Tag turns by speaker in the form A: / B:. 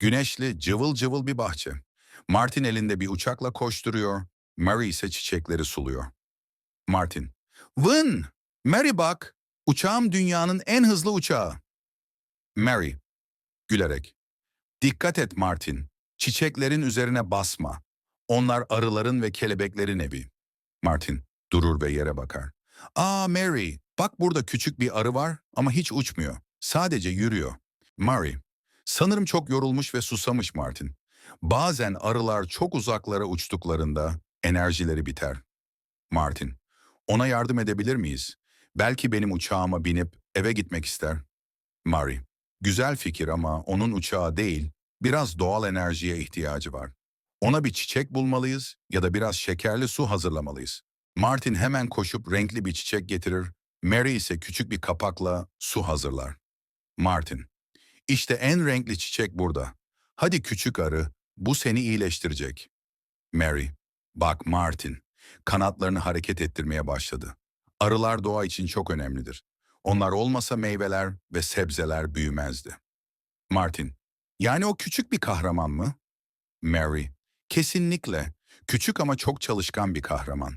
A: Güneşli, cıvıl cıvıl bir bahçe. Martin elinde bir uçakla koşturuyor, Mary ise çiçekleri suluyor. Martin, Vın! Mary bak! Uçağım dünyanın en hızlı uçağı. Mary, gülerek. Dikkat et Martin, çiçeklerin üzerine basma. Onlar arıların ve kelebeklerin evi. Martin durur ve yere bakar. Aa Mary, bak burada küçük bir arı var ama hiç uçmuyor. Sadece yürüyor. Mary, sanırım çok yorulmuş ve susamış Martin. Bazen arılar çok uzaklara uçtuklarında enerjileri biter. Martin, ona yardım edebilir miyiz? Belki benim uçağıma binip eve gitmek ister. Mary, güzel fikir ama onun uçağı değil, biraz doğal enerjiye ihtiyacı var. Ona bir çiçek bulmalıyız ya da biraz şekerli su hazırlamalıyız. Martin hemen koşup renkli bir çiçek getirir, Mary ise küçük bir kapakla su hazırlar. Martin, işte en renkli çiçek burada. Hadi küçük arı, bu seni iyileştirecek. Mary, bak Martin, kanatlarını hareket ettirmeye başladı. Arılar doğa için çok önemlidir. Onlar olmasa meyveler ve sebzeler büyümezdi. Martin, yani o küçük bir kahraman mı? Mary, kesinlikle. Küçük ama çok çalışkan bir kahraman.